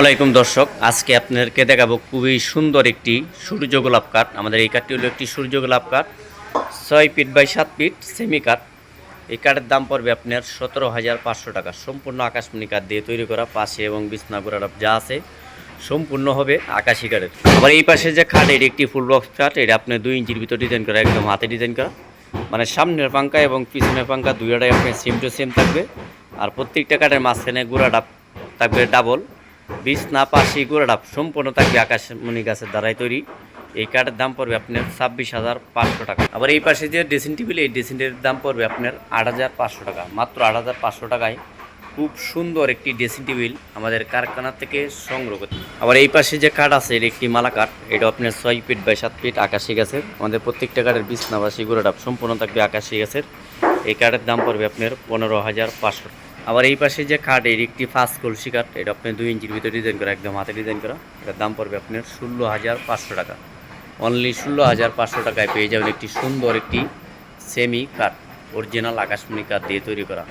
আলাইকুম দর্শক, আজকে আপনাদেরকে দেখাবো খুবই সুন্দর একটি সূর্য গোলাপ কাঠ। আমাদের এই কাঠটি হলো একটি সূর্য গোলাপ কাঠ, ছয় ফিট বাই সাত ফিট সেমি কাঠ। এই কাঠের দাম পড়বে আপনার সতেরো হাজার পাঁচশো টাকা। সম্পূর্ণ আকাশমণি কাঠ দিয়ে তৈরি করা পাশে এবং বিছনা গোড়াটা যা আছে সম্পূর্ণ হবে আকাশি কাঠের। আবার এই পাশে যে খাট, এটি একটি ফুল বক্স কাঠ এটা আপনার দুই ইঞ্চির ভিতর ডিজাইন করা, একদম হাতে ডিজাইন করা। মানে সামনের পাঙ্কা এবং পিছনের পাঙ্কা দুইটাই আপনার সেম টু সেম থাকবে। আর প্রত্যেকটা কাঠের মাঝখানে গোড়াটা থাকবে ডাবল বিছনা পাশি গোড়াটা সম্পূর্ণ থাকবে আকাশমণি গাছের দ্বারাই তৈরি। এই কাঠের দাম পড়বে আপনার ছাব্বিশ হাজার পাঁচশো টাকা। আবার এই পাশে যে ড্রেসিং টেবিল, এই ড্রেসিং টেবিলের দাম পড়বে আপনার আট হাজার পাঁচশো টাকা। মাত্র আট হাজার পাঁচশো টাকায় খুব সুন্দর একটি ড্রেসিং টেবিল আমাদের কারখানা থেকে সংগ্রহ করতে আবার এই পাশে যে কাঠ আছে এটা একটি মালা কাঠ এটা আপনার ছয় ফিট বাই সাত ফিট আকাশি গাছের। আমাদের প্রত্যেকটা কাঠের বিছনা বা সম্পূর্ণ থাকবে আকাশি গাছের। এই কাঠের দাম পড়বে আপনার পনেরো হাজার পাঁচশো আবার এই পাশে যে কাঠ এর একটি ফার্স্ট কলসি কাঠ এটা আপনার দুই ইঞ্চির ভিতরে ডিজাইন করা, একদম হাতে ডিজাইন করা। এটার দাম পড়বে আপনার ষোলো হাজার পাঁচশো টাকা। অনলি ষোলো হাজার পাঁচশো টাকায় পেয়ে যাবেন একটি সুন্দর একটি সেমি কাঠ অরিজিনাল আকাশমণি কাঠ দিয়ে তৈরি করা।